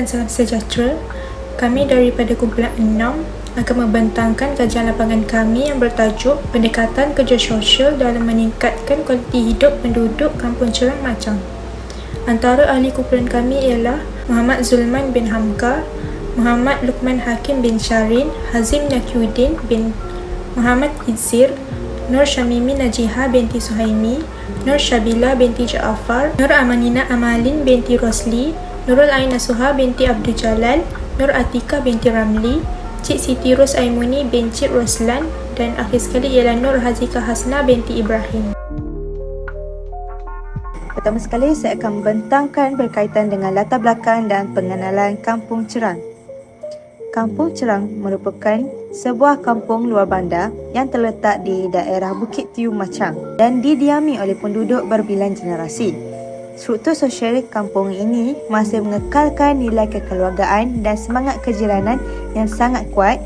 dan salam sejahtera. Kami daripada kumpulan 6 akan membentangkan kajian lapangan kami yang bertajuk Pendekatan Kerja Sosial dalam Meningkatkan Kualiti Hidup Penduduk Kampung Cerang Macang. Antara ahli kumpulan kami ialah Muhammad Zulman bin Hamka, Muhammad Lukman Hakim bin Syarin, Hazim Nakiuddin bin Muhammad Izir, Nur Syamimi Najiha binti Suhaimi, Nur Syabila binti Jaafar, Nur Amanina Amalin binti Rosli, Nurul Ain Nasuha binti Abdul Jalal, Nur Atika binti Ramli, Cik Siti Ros Aimuni bin Cik Roslan dan akhir sekali ialah Nur Hazika Hasna binti Ibrahim. Pertama sekali saya akan membentangkan berkaitan dengan latar belakang dan pengenalan Kampung Cerang. Kampung Cerang merupakan sebuah kampung luar bandar yang terletak di daerah Bukit Tiu Macang dan didiami oleh penduduk berbilang generasi. Struktur sosial kampung ini masih mengekalkan nilai kekeluargaan dan semangat kejiranan yang sangat kuat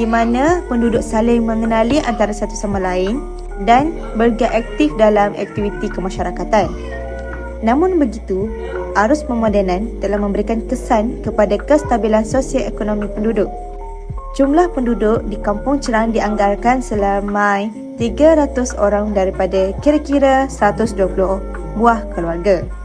di mana penduduk saling mengenali antara satu sama lain dan bergiat aktif dalam aktiviti kemasyarakatan. Namun begitu, arus pemodenan telah memberikan kesan kepada kestabilan sosio-ekonomi penduduk. Jumlah penduduk di Kampung Cerang dianggarkan selama 300 orang daripada kira-kira 120 buah keluarga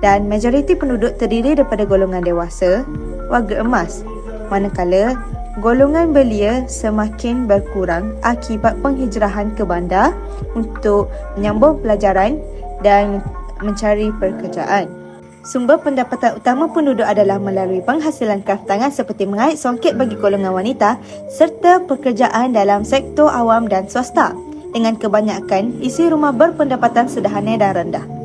dan majoriti penduduk terdiri daripada golongan dewasa, warga emas, manakala golongan belia semakin berkurang akibat penghijrahan ke bandar untuk menyambung pelajaran dan mencari pekerjaan. Sumber pendapatan utama penduduk adalah melalui penghasilan kraftangan seperti mengait songket bagi golongan wanita serta pekerjaan dalam sektor awam dan swasta dengan kebanyakan isi rumah berpendapatan sederhana dan rendah.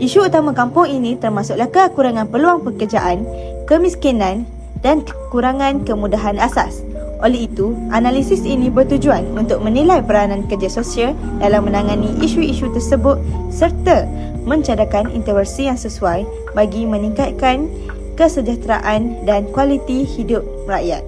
Isu utama kampung ini termasuklah kekurangan peluang pekerjaan, kemiskinan dan kekurangan kemudahan asas. Oleh itu, analisis ini bertujuan untuk menilai peranan kerja sosial dalam menangani isu-isu tersebut serta mencadangkan intervensi yang sesuai bagi meningkatkan kesejahteraan dan kualiti hidup rakyat.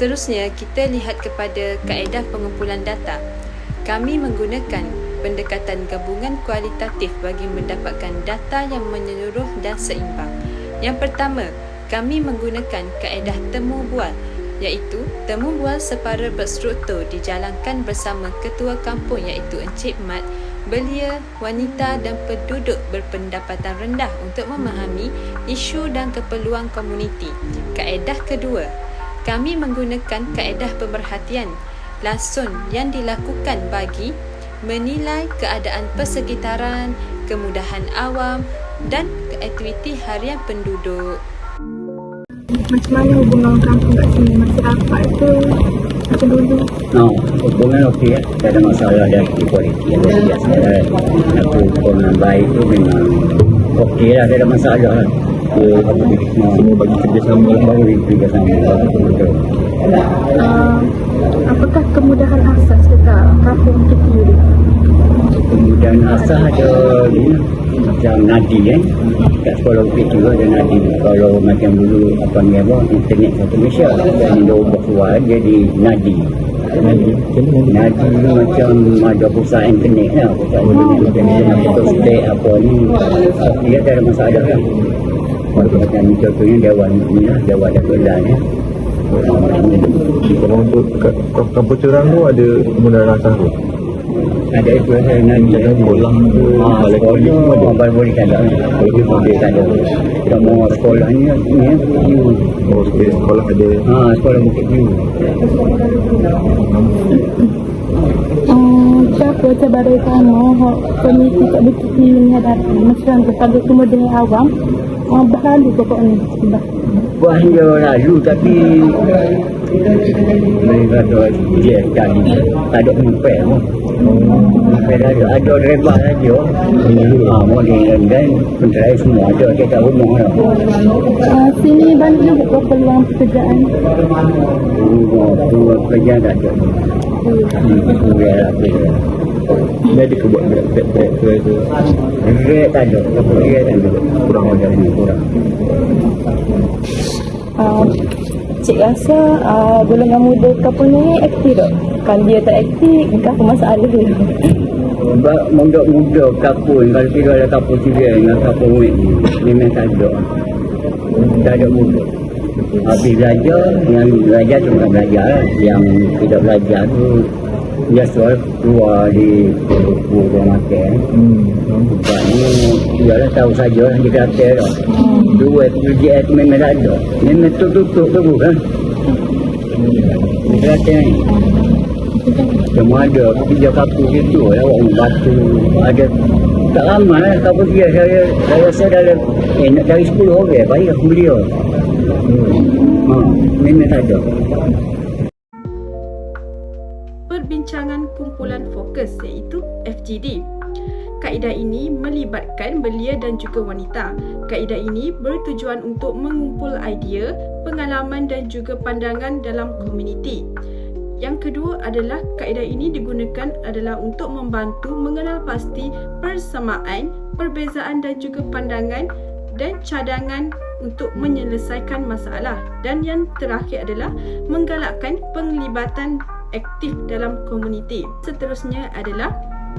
Seterusnya, kita lihat kepada kaedah pengumpulan data. Kami menggunakan pendekatan gabungan kualitatif bagi mendapatkan data yang menyeluruh dan seimbang. Yang pertama, kami menggunakan kaedah temu bual iaitu temu bual separa berstruktur dijalankan bersama ketua kampung iaitu Encik Mat, belia, wanita dan penduduk berpendapatan rendah untuk memahami isu dan keperluan komuniti. Kaedah kedua, kami menggunakan kaedah pemerhatian langsung yang dilakukan bagi menilai keadaan persekitaran, kemudahan awam dan aktiviti harian penduduk. Macam mana hubungan kampung kat sini? Masih rapat ke? Macam dulu? No, hubungan okey ya. Tak ada masalah dari kualiti yang biasa. Aku hubungan baik tu memang okey lah. Tak ada masalah lah dia apa dia semua bagi kerjasama lah bagi kerjasama betul uh, apakah kemudahan asas dekat kampung kita ni? Kemudahan asas ada ni macam nadi kan kat sekolah Bukit juga ada nadi. Kalau macam dulu apa ni apa internet satu Malaysia dan dia ubah suara jadi nadi. Nadi, Nadi ni macam ada pusat internet lah. Pusat internet macam ni Macam state apa ni. Dia tak ada masalah lah macam contohnya Dewan ni lah Dewan dan ya. Kalau untuk kampung cerang tu ada kemudahan asas tu? Ada itu saya nak Ada sekolah tu Ah, sekolah Apa boleh tak ada. Kalau kita boleh tak ada. Kita mau sekolah ni Ni ya. Oh sekolah ada. Ha, sekolah Bukit View Siapa cabaran utama komiti tak betul ni menghadapi macam kepada kemudian awam Oh, berlalu pokoknya sudah. Buah dia lalu tapi mereka tu dia sekali tak ada penyampai pun. Dah ada, ada rebak saja. Ha, modern dan penterai semua ada dekat rumah lah. Uh, sini banyak juga peluang pekerjaan. Rumah kerja tak ada. Hmm, lah kerja. Dia ada kebuat pet-pet ke tu Kerja tak ada, kerja tak ada. Kurang ada, kurang. Uh, cik rasa uh, golongan muda kapal ni aktif tak? Kalau dia tak aktif, bukan apa masalah dia. Sebab muda-muda kapur, kalau kira ada kapur civil dengan kapur wet ni, memang tak ada. Tak ada muda. Habis belajar, yang belajar tu bukan belajar lah. Yang tidak belajar tu, dia soal keluar di buku rumah makan. Hmm Sebab ni, ialah tahu saja lah dia kata dah. Dua PJS tu memang tak ada. Memang tutup-tutup tu bukan. Dia kata ni. Semua ada kerja kapu gitu lah orang batu ada tak ramai lah kapu dia saya saya rasa dalam eh nak cari 10 orang baik aku beliau ha, memang tak ada kumpulan fokus iaitu FGD. Kaedah ini melibatkan belia dan juga wanita. Kaedah ini bertujuan untuk mengumpul idea, pengalaman dan juga pandangan dalam komuniti. Yang kedua adalah kaedah ini digunakan adalah untuk membantu mengenal pasti persamaan, perbezaan dan juga pandangan dan cadangan untuk menyelesaikan masalah. Dan yang terakhir adalah menggalakkan penglibatan aktif dalam komuniti. Seterusnya adalah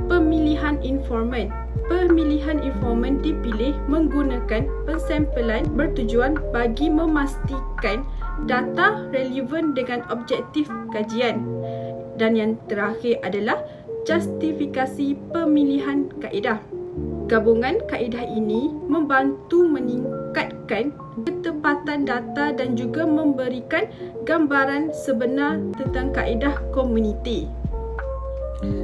pemilihan informan. Pemilihan informan dipilih menggunakan pensampelan bertujuan bagi memastikan data relevan dengan objektif kajian. Dan yang terakhir adalah justifikasi pemilihan kaedah. Gabungan kaedah ini membantu meningkatkan ketepatan data dan juga memberikan gambaran sebenar tentang kaedah komuniti.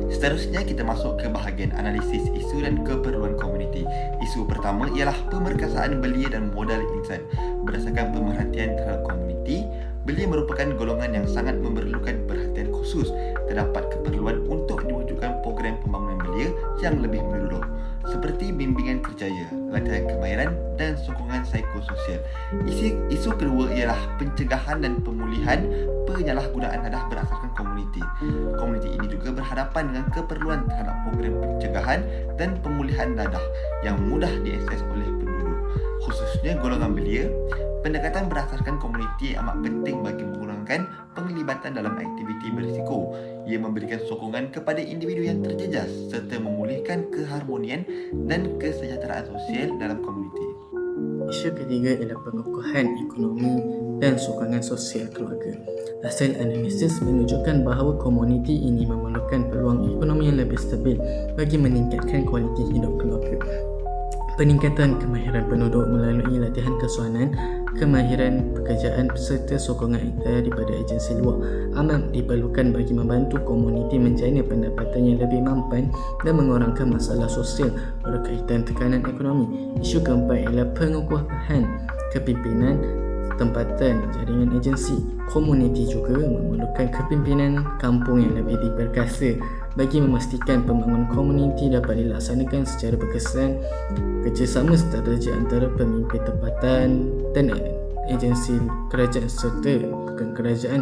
Seterusnya kita masuk ke bahagian analisis isu dan keperluan komuniti. Isu pertama ialah pemerkasaan belia dan modal insan. Berdasarkan pemerhatian terhadap komuniti, belia merupakan golongan yang sangat memerlukan perhatian khusus. Terdapat keperluan untuk diwujudkan program pembangunan belia yang lebih menyeluruh seperti bimbingan kerjaya, latihan kemahiran dan sokongan psikososial. Isu, isu kedua ialah pencegahan dan pemulihan penyalahgunaan dadah berasaskan komuniti. Komuniti ini juga berhadapan dengan keperluan terhadap program pencegahan dan pemulihan dadah yang mudah diakses oleh penduduk, khususnya golongan belia. Pendekatan berasaskan komuniti amat penting bagi mengurangkan penglibatan dalam aktiviti berisiko. Ia memberikan sokongan kepada individu yang terjejas serta memulihkan keharmonian dan kesejahteraan sosial dalam komuniti. Isu ketiga ialah pengukuhan ekonomi dan sokongan sosial keluarga. Hasil analisis menunjukkan bahawa komuniti ini memerlukan peluang ekonomi yang lebih stabil bagi meningkatkan kualiti hidup keluarga. Peningkatan kemahiran penduduk melalui latihan kesuanan, kemahiran pekerjaan serta sokongan daripada agensi luar amat diperlukan bagi membantu komuniti menjana pendapatan yang lebih mampan dan mengurangkan masalah sosial berkaitan tekanan ekonomi. Isu keempat ialah pengukuhan kepimpinan tempatan jaringan agensi. Komuniti juga memerlukan kepimpinan kampung yang lebih diperkasa bagi memastikan pembangunan komuniti dapat dilaksanakan secara berkesan kerjasama setadarjah antara pemimpin tempatan dan agensi kerajaan serta bukan kerajaan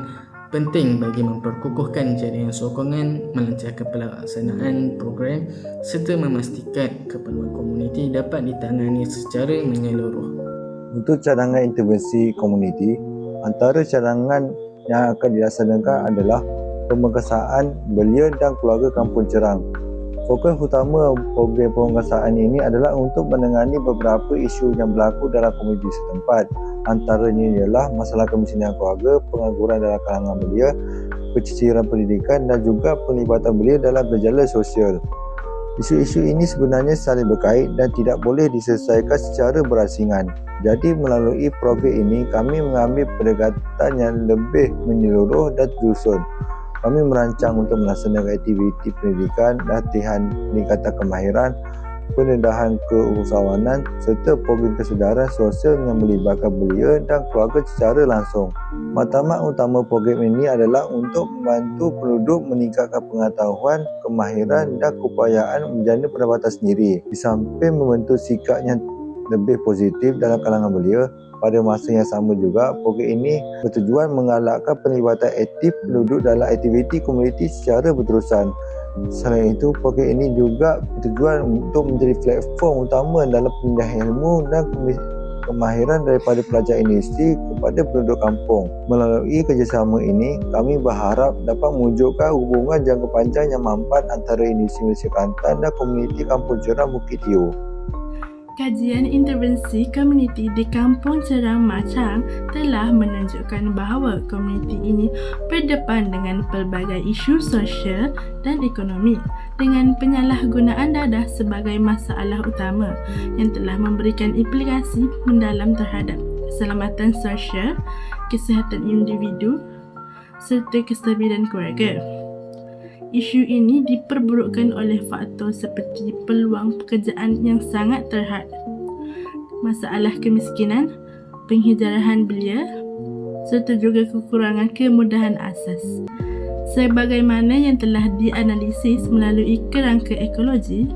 penting bagi memperkukuhkan jaringan sokongan, melancarkan pelaksanaan program serta memastikan keperluan komuniti dapat ditangani secara menyeluruh. Untuk cadangan intervensi komuniti, antara cadangan yang akan dilaksanakan adalah pemerkasaan belia dan keluarga kampung cerang. Fokus utama program pemerkasaan ini adalah untuk menangani beberapa isu yang berlaku dalam komuniti setempat. Antaranya ialah masalah kemiskinan keluarga, pengangguran dalam kalangan belia, keciciran pendidikan dan juga penglibatan belia dalam gejala sosial. Isu-isu ini sebenarnya saling berkait dan tidak boleh diselesaikan secara berasingan. Jadi melalui program ini kami mengambil pendekatan yang lebih menyeluruh dan terusun. Kami merancang untuk melaksanakan aktiviti pendidikan, latihan peningkatan kemahiran, pendedahan keusahawanan serta program kesedaran sosial yang melibatkan belia dan keluarga secara langsung. Matlamat utama program ini adalah untuk membantu penduduk meningkatkan pengetahuan, kemahiran dan keupayaan menjana pendapatan sendiri. Di samping membentuk sikap yang lebih positif dalam kalangan belia, pada masa yang sama juga, program ini bertujuan mengalakkan penglibatan aktif penduduk dalam aktiviti komuniti secara berterusan. Selain itu, program ini juga bertujuan untuk menjadi platform utama dalam pemindahan ilmu dan kemahiran daripada pelajar industri kepada penduduk kampung. Melalui kerjasama ini, kami berharap dapat mewujudkan hubungan jangka panjang yang mampat antara industri Malaysia Kelantan dan komuniti Kampung Cerang Bukit Tiu. Kajian intervensi komuniti di Kampung Cerang Macang telah menunjukkan bahawa komuniti ini berdepan dengan pelbagai isu sosial dan ekonomi dengan penyalahgunaan dadah sebagai masalah utama yang telah memberikan implikasi mendalam terhadap keselamatan sosial, kesihatan individu serta kestabilan keluarga. Isu ini diperburukkan oleh faktor seperti peluang pekerjaan yang sangat terhad, masalah kemiskinan, penghijrahan belia serta juga kekurangan kemudahan asas. Sebagaimana yang telah dianalisis melalui kerangka ekologi,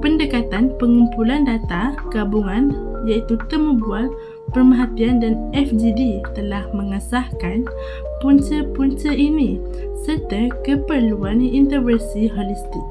pendekatan pengumpulan data gabungan iaitu temu bual Pemerhatian dan FGD telah mengesahkan punca-punca ini serta keperluan intervensi holistik.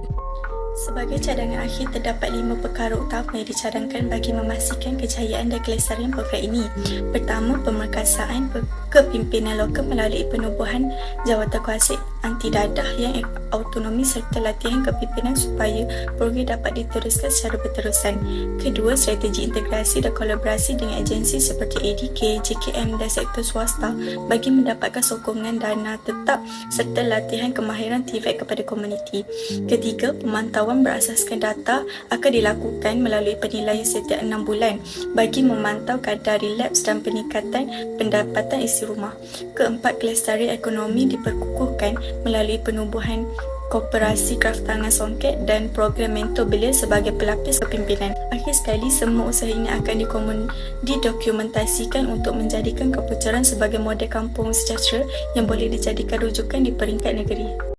Sebagai cadangan akhir, terdapat lima perkara utama yang dicadangkan bagi memastikan kejayaan dan kelestarian program ini. Pertama, pemerkasaan kepimpinan lokal melalui penubuhan jawatan kuasa anti dadah yang autonomi serta latihan kepimpinan supaya program dapat diteruskan secara berterusan. Kedua, strategi integrasi dan kolaborasi dengan agensi seperti ADK, JKM dan sektor swasta bagi mendapatkan sokongan dana tetap serta latihan kemahiran TVET kepada komuniti. Ketiga, pemantauan berasaskan data akan dilakukan melalui penilaian setiap enam bulan bagi memantau kadar relapse dan peningkatan pendapatan isi rumah. Keempat, kelestarian ekonomi diperkukuhkan melalui penubuhan Koperasi Kraftangan Songket dan program mentor belia sebagai pelapis kepimpinan. Akhir sekali, semua usaha ini akan dikomun, didokumentasikan untuk menjadikan kepucaran sebagai model kampung sejahtera yang boleh dijadikan rujukan di peringkat negeri.